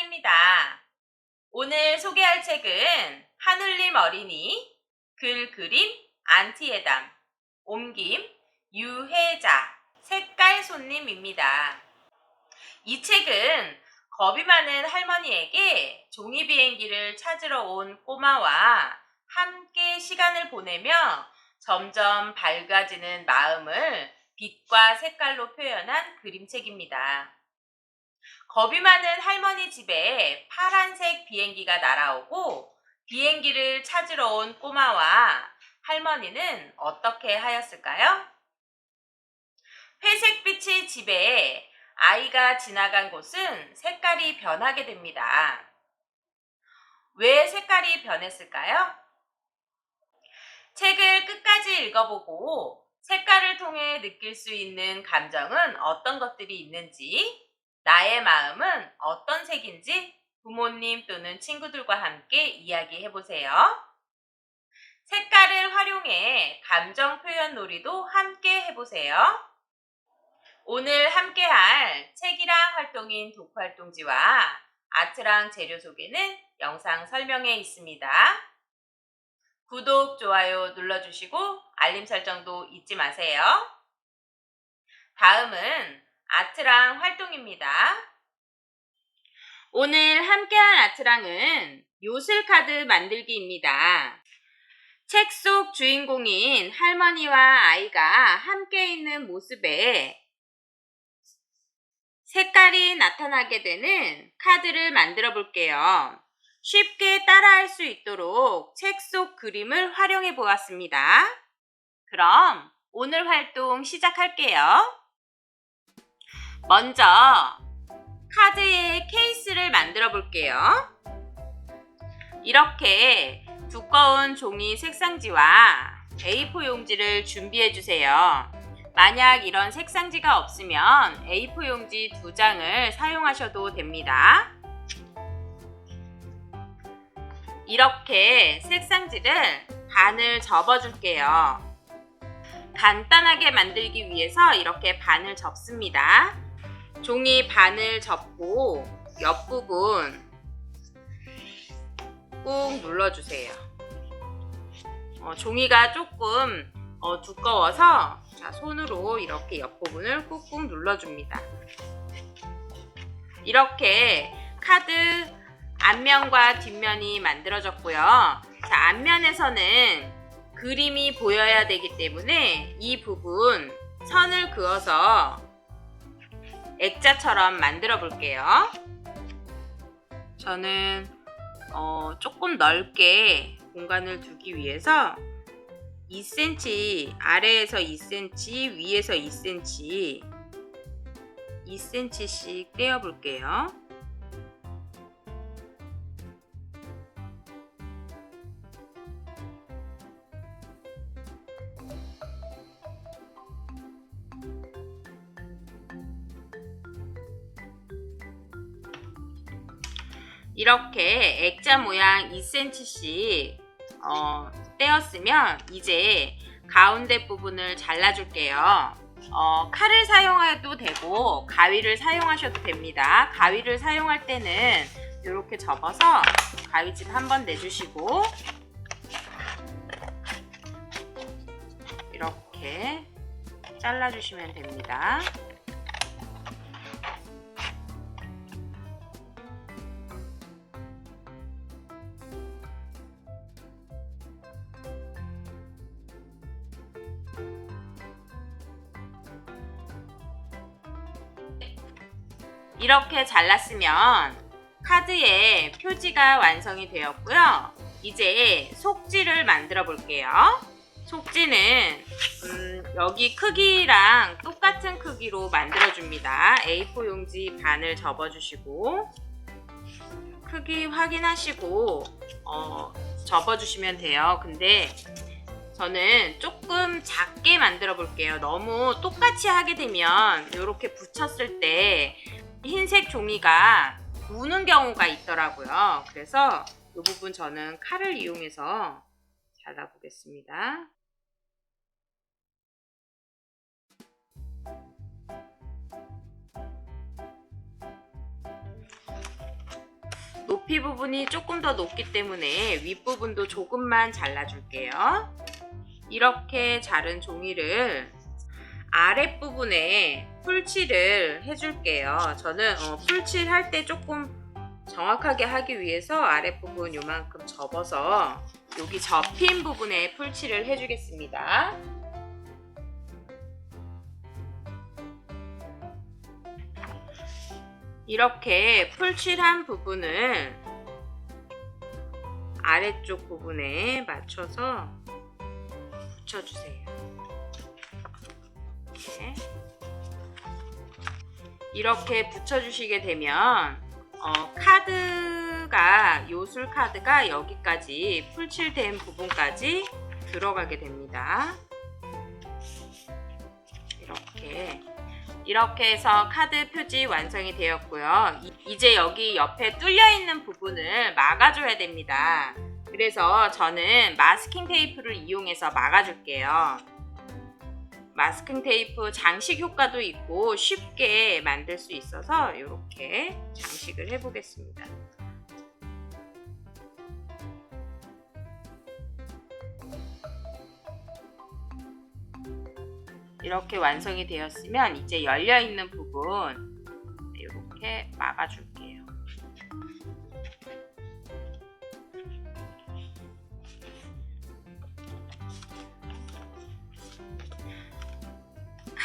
시간입니다. 오늘 소개할 책은 하늘림 어린이, 글 그림, 안티에담, 옮김, 유혜자, 색깔 손님입니다. 이 책은 겁이 많은 할머니에게 종이 비행기를 찾으러 온 꼬마와 함께 시간을 보내며 점점 밝아지는 마음을 빛과 색깔로 표현한 그림책입니다. 겁이 많은 할머니 집에 파란색 비행기가 날아오고 비행기를 찾으러 온 꼬마와 할머니는 어떻게 하였을까요? 회색빛의 집에 아이가 지나간 곳은 색깔이 변하게 됩니다. 왜 색깔이 변했을까요? 책을 끝까지 읽어보고 색깔을 통해 느낄 수 있는 감정은 어떤 것들이 있는지, 나의 마음은 어떤 색인지 부모님 또는 친구들과 함께 이야기해 보세요. 색깔을 활용해 감정 표현 놀이도 함께 해보세요. 오늘 함께 할 책이랑 활동인 독활동지와 아트랑 재료 소개는 영상 설명에 있습니다. 구독, 좋아요 눌러주시고 알림 설정도 잊지 마세요. 다음은 아트랑 활동입니다. 오늘 함께할 아트랑은 요술카드 만들기입니다. 책 속 주인공인 할머니와 아이가 함께 있는 모습에 색깔이 나타나게 되는 카드를 만들어 볼게요. 쉽게 따라할 수 있도록 책 속 그림을 활용해 보았습니다. 그럼 오늘 활동 시작할게요. 먼저 카드의 케이스를 만들어 볼게요. 이렇게 두꺼운 종이 색상지와 A4 용지를 준비해 주세요. 만약 이런 색상지가 없으면 A4 용지 두 장을 사용하셔도 됩니다. 이렇게 색상지를 반을 접어줄게요. 간단하게 만들기 위해서 이렇게 반을 접습니다. 종이 반을 접고 옆부분 꾹 눌러주세요. 어, 종이가 조금 어, 두꺼워서 자, 손으로 이렇게 옆부분을 꾹꾹 눌러줍니다. 이렇게 카드 앞면과 뒷면이 만들어졌고요. 자, 앞면에서는 그림이 보여야 되기 때문에 이 부분 선을 그어서 액자처럼 만들어 볼게요. 저는 어, 조금 넓게 공간을 두기 위해서 2cm 아래에서 2cm 위에서 2cm 2cm씩 떼어 볼게요. 이렇게 액자 모양 2cm씩 어, 떼었으면 이제 가운데 부분을 잘라줄게요. 어, 칼을 사용해도 되고 가위를 사용하셔도 됩니다. 가위를 사용할 때는 이렇게 접어서 가위집 한 번 내주시고 이렇게 잘라주시면 됩니다. 이렇게 잘랐으면 카드에 표지가 완성이 되었고요. 이제 속지를 만들어 볼게요. 속지는 음, 여기 크기랑 똑같은 크기로 만들어 줍니다. A4 용지 반을 접어 주시고 크기 확인하시고 어, 접어 주시면 돼요. 근데 저는 조금 작게 만들어 볼게요. 너무 똑같이 하게 되면 이렇게 붙였을 때 흰색 종이가 우는 경우가 있더라고요. 그래서 이 부분 저는 칼을 이용해서 잘라보겠습니다. 높이 부분이 조금 더 높기 때문에 윗부분도 조금만 잘라줄게요. 이렇게 자른 종이를 아랫부분에 풀칠을 해줄게요. 저는 어, 풀칠 할 때 조금 정확하게 하기 위해서 아랫부분 요만큼 접어서 여기 접힌 부분에 풀칠을 해주겠습니다. 이렇게 풀칠한 부분을 아래쪽 부분에 맞춰서 붙여주세요. 이렇게, 이렇게 붙여주시게 되면 어, 카드가 요술 카드가 여기까지 풀칠된 부분까지 들어가게 됩니다. 이렇게 이렇게 해서 카드 표지 완성이 되었고요. 이- 이제 여기 옆에 뚫려 있는 부분을 막아줘야 됩니다. 그래서 저는 마스킹 테이프를 이용해서 막아줄게요. 마스킹 테이프 장식 효과도 있고 쉽게 만들 수 있어서 이렇게 장식을 해보겠습니다. 이렇게 완성이 되었으면 이제 열려 있는 부분 이렇게 막아줄게요.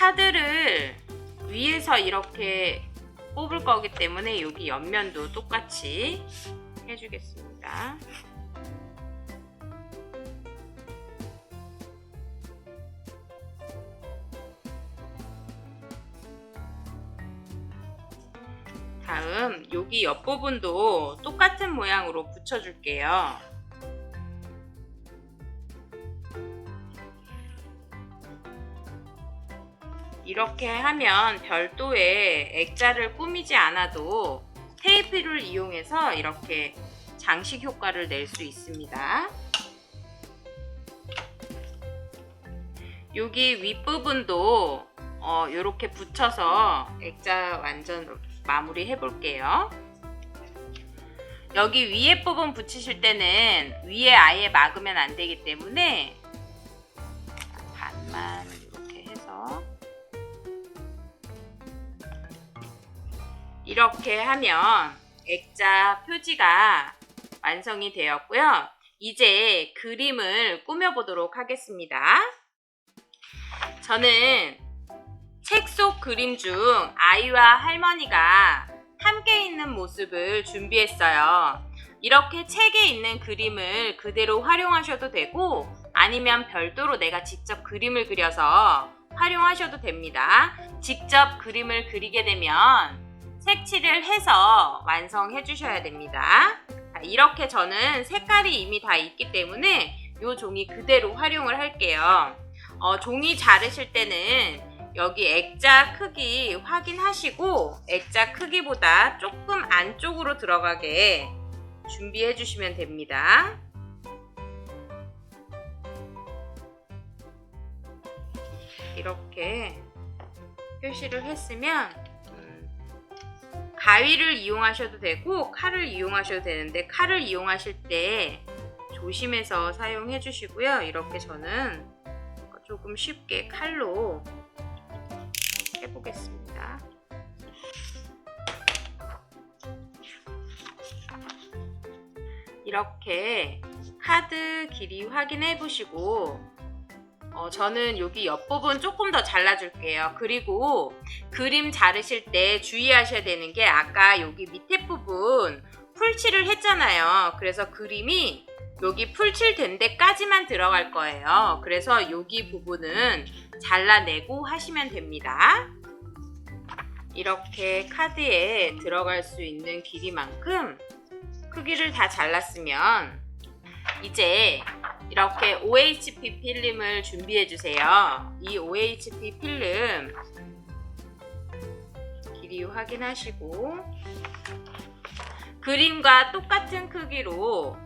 카드를 위에서 이렇게 뽑을 거기 때문에 여기 옆면도 똑같이 해주겠습니다. 다음 여기 옆부분도 똑같은 모양으로 붙여줄게요. 이렇게 하면 별도의 액자를 꾸미지 않아도 테이프를 이용해서 이렇게 장식 효과를 낼 수 있습니다. 여기 윗부분도 어, 이렇게 붙여서 액자 완전 마무리 해볼게요. 여기 위에 부분 붙이실 때는 위에 아예 막으면 안 되기 때문에 이렇게 하면 액자 표지가 완성이 되었고요. 이제 그림을 꾸며보도록 하겠습니다. 저는 책 속 그림 중 아이와 할머니가 함께 있는 모습을 준비했어요. 이렇게 책에 있는 그림을 그대로 활용하셔도 되고 아니면 별도로 내가 직접 그림을 그려서 활용하셔도 됩니다. 직접 그림을 그리게 되면 색칠을 해서 완성해 주셔야 됩니다. 자, 이렇게 저는 색깔이 이미 다 있기 때문에 이 종이 그대로 활용을 할게요. 어, 종이 자르실 때는 여기 액자 크기 확인하시고 액자 크기보다 조금 안쪽으로 들어가게 준비해 주시면 됩니다. 이렇게 표시를 했으면 음, 가위를 이용하셔도 되고 칼을 이용하셔도 되는데 칼을 이용하실 때 조심해서 사용해 주시고요. 이렇게 저는 조금 쉽게 칼로 해보겠습니다. 이렇게 카드 길이 확인해 보시고 어, 저는 여기 옆부분 조금 더 잘라줄게요. 그리고 그림 자르실 때 주의하셔야 되는 게 아까 여기 밑에 부분 풀칠을 했잖아요. 그래서 그림이 여기 풀칠된 데까지만 들어갈 거예요. 그래서 여기 부분은 잘라내고 하시면 됩니다. 이렇게 카드에 들어갈 수 있는 길이만큼 크기를 다 잘랐으면 이제 이렇게 OHP 필름을 준비해 주세요. 이 OHP 필름 길이 확인하시고 그림과 똑같은 크기로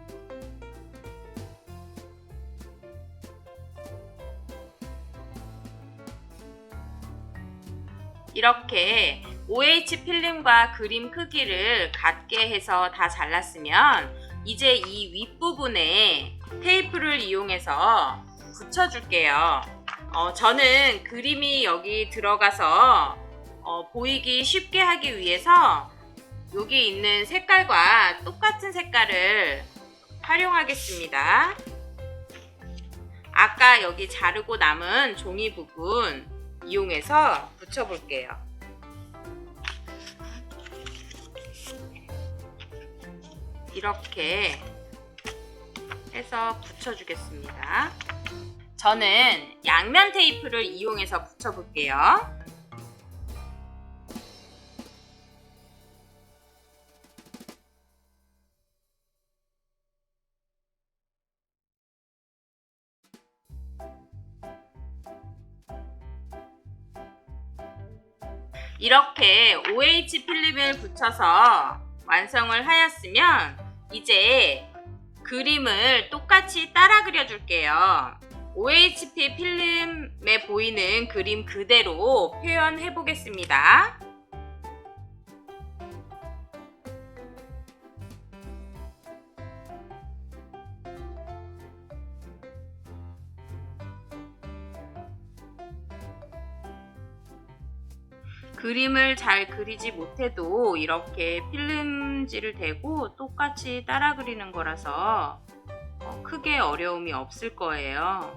이렇게 OH 필름과 그림 크기를 같게 해서 다 잘랐으면 이제 이 윗부분에 테이프를 이용해서 붙여줄게요. 어, 저는 그림이 여기 들어가서 어, 보이기 쉽게 하기 위해서 여기 있는 색깔과 똑같은 색깔을 활용하겠습니다. 아까 여기 자르고 남은 종이 부분 이용해서 붙여볼게요. 이렇게 해서 붙여주겠습니다. 저는 양면 테이프를 이용해서 붙여볼게요. 이렇게 OH 필름을 붙여서 완성을 하였으면 이제 그림을 똑같이 따라 그려줄게요. OHP 필름에 보이는 그림 그대로 표현해 보겠습니다. 그림을 잘 그리지 못해도 이렇게 필름지를 대고 똑같이 따라 그리는 거라서 어, 크게 어려움이 없을 거예요.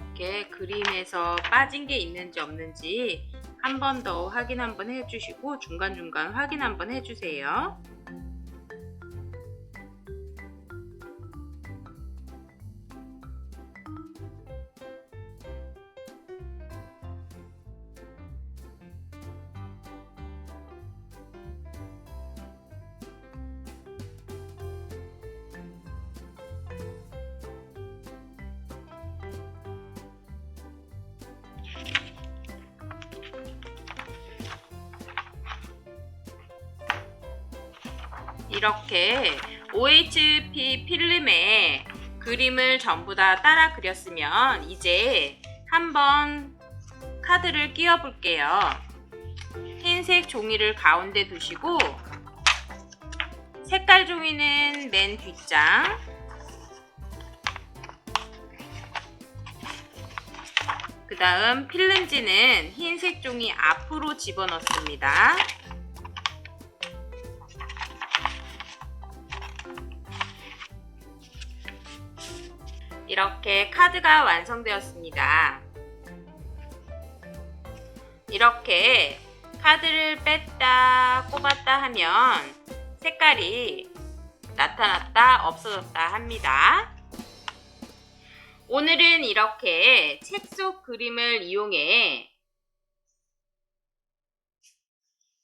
이렇게 그림에서 빠진 게 있는지 없는지 한 번 더 확인 한번 해주시고 중간중간 확인 한번 해주세요. 이렇게 OHP 필름에 그림을 전부 다 따라 그렸으면 이제 한번 카드를 끼워 볼게요. 흰색 종이를 가운데 두시고 색깔 종이는 맨 뒷장 그 다음 필름지는 흰색 종이 앞으로 집어넣습니다. 이렇게 카드가 완성되었습니다. 이렇게 카드를 뺐다 꼽았다 하면 색깔이 나타났다 없어졌다 합니다. 오늘은 이렇게 책 속 그림을 이용해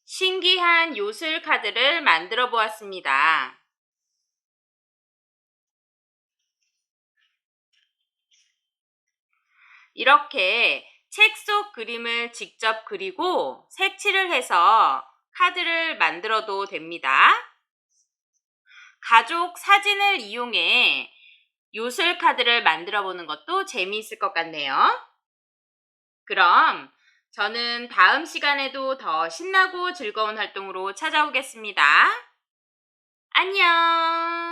신기한 요술 카드를 만들어 보았습니다. 이렇게 책 속 그림을 직접 그리고 색칠을 해서 카드를 만들어도 됩니다. 가족 사진을 이용해 요술 카드를 만들어 보는 것도 재미있을 것 같네요. 그럼 저는 다음 시간에도 더 신나고 즐거운 활동으로 찾아오겠습니다. 안녕!